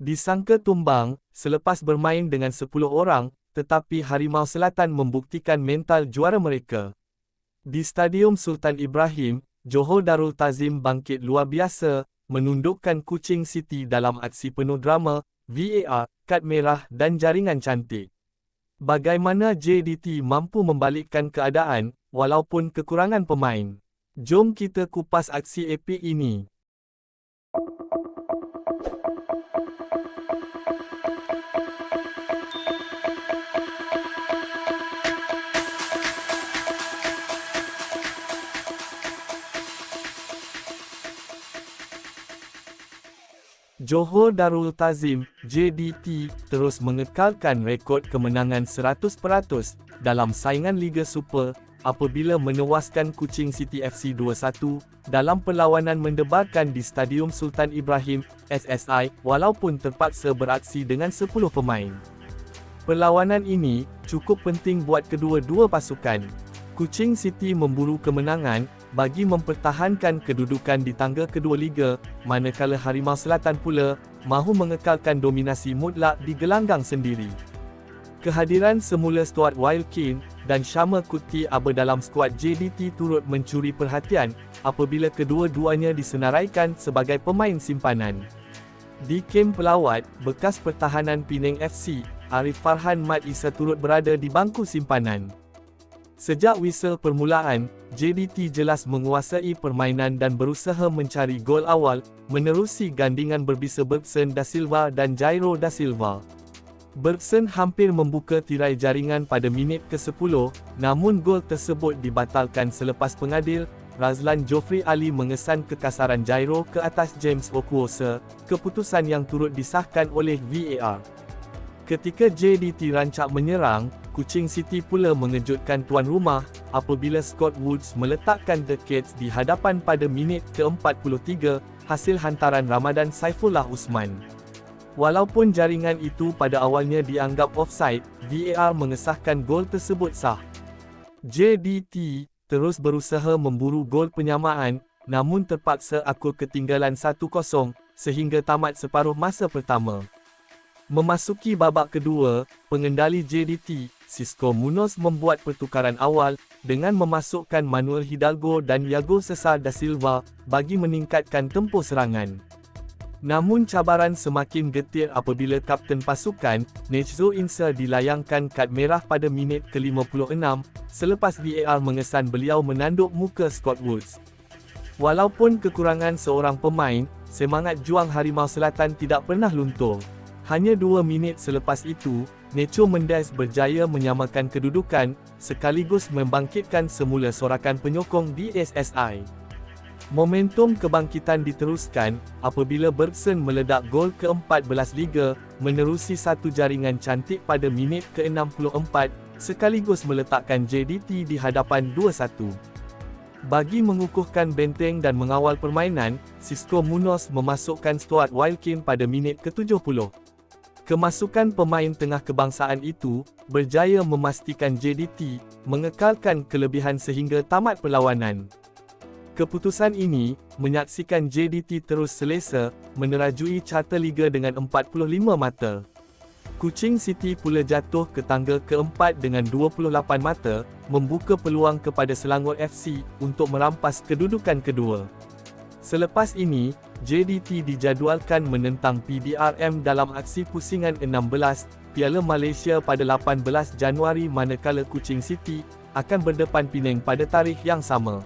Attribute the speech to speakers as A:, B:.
A: Disangka tumbang, selepas bermain dengan 10 orang, tetapi Harimau Selatan membuktikan mental juara mereka. Di Stadium Sultan Ibrahim, Johor Darul Tazim bangkit luar biasa, menundukkan Kuching City dalam aksi penuh drama, VAR, kad merah dan jaringan cantik. Bagaimana JDT mampu membalikkan keadaan, walaupun kekurangan pemain? Jom kita kupas aksi epik ini. Johor Darul Tazim, JDT, terus mengekalkan rekod kemenangan 100% dalam saingan Liga Super apabila menewaskan Kuching City FC 2-1 dalam perlawanan mendebarkan di Stadium Sultan Ibrahim, SSI, walaupun terpaksa beraksi dengan 10 pemain. Perlawanan ini cukup penting buat kedua-dua pasukan. Kuching City memburu kemenangan bagi mempertahankan kedudukan di tangga kedua liga, manakala Harimau Selatan pula mahu mengekalkan dominasi mutlak di gelanggang sendiri. Kehadiran semula Stuart Wilkin dan Shama Kuti Aba dalam skuad JDT turut mencuri perhatian apabila kedua-duanya disenaraikan sebagai pemain simpanan. Di kem pelawat, bekas pertahanan Penang FC, Arif Farhan Mat Isa turut berada di bangku simpanan. Sejak whistle permulaan, JDT jelas menguasai permainan dan berusaha mencari gol awal, menerusi gandingan berbisa Bergson da Silva dan Jairo da Silva. Bergson hampir membuka tirai jaringan pada minit ke-10, namun gol tersebut dibatalkan selepas pengadil, Razlan Joffrey Ali mengesan kekasaran Jairo ke atas James Okwose, keputusan yang turut disahkan oleh VAR. Ketika JDT rancak menyerang, Kuching City pula mengejutkan tuan rumah, apabila Scott Woods meletakkan The Cats di hadapan pada minit ke-43, hasil hantaran Ramadan Saifullah Usman. Walaupun jaringan itu pada awalnya dianggap offside, VAR mengesahkan gol tersebut sah. JDT terus berusaha memburu gol penyamaan, namun terpaksa akur ketinggalan 1-0, sehingga tamat separuh masa pertama. Memasuki babak kedua, pengendali JDT, Cisco Munoz membuat pertukaran awal dengan memasukkan Manuel Hidalgo dan Yago Cesar da Silva bagi meningkatkan tempoh serangan. Namun cabaran semakin getir apabila kapten pasukan, Necho Insa dilayangkan kad merah pada minit ke-56 selepas VAR mengesan beliau menanduk muka Scott Woods. Walaupun kekurangan seorang pemain, semangat juang Harimau Selatan tidak pernah luntur. Hanya dua minit selepas itu, Necho Mendes berjaya menyamakan kedudukan, sekaligus membangkitkan semula sorakan penyokong di SSI. Momentum kebangkitan diteruskan, apabila Bergson meledak gol ke-14 Liga, menerusi satu jaringan cantik pada minit ke-64, sekaligus meletakkan JDT di hadapan 2-1. Bagi mengukuhkan benteng dan mengawal permainan, Cisco Munoz memasukkan Stuart Wilkin pada minit ke-70. Kemasukan pemain tengah kebangsaan itu, berjaya memastikan JDT, mengekalkan kelebihan sehingga tamat perlawanan. Keputusan ini, menyaksikan JDT terus selesa, menerajui carta Liga dengan 45 mata. Kuching City pula jatuh ke tangga keempat dengan 28 mata, membuka peluang kepada Selangor FC untuk merampas kedudukan kedua. Selepas ini, JDT dijadualkan menentang PDRM dalam aksi pusingan 16 Piala Malaysia pada 18 Januari manakala Kuching City akan berdepan Penang pada tarikh yang sama.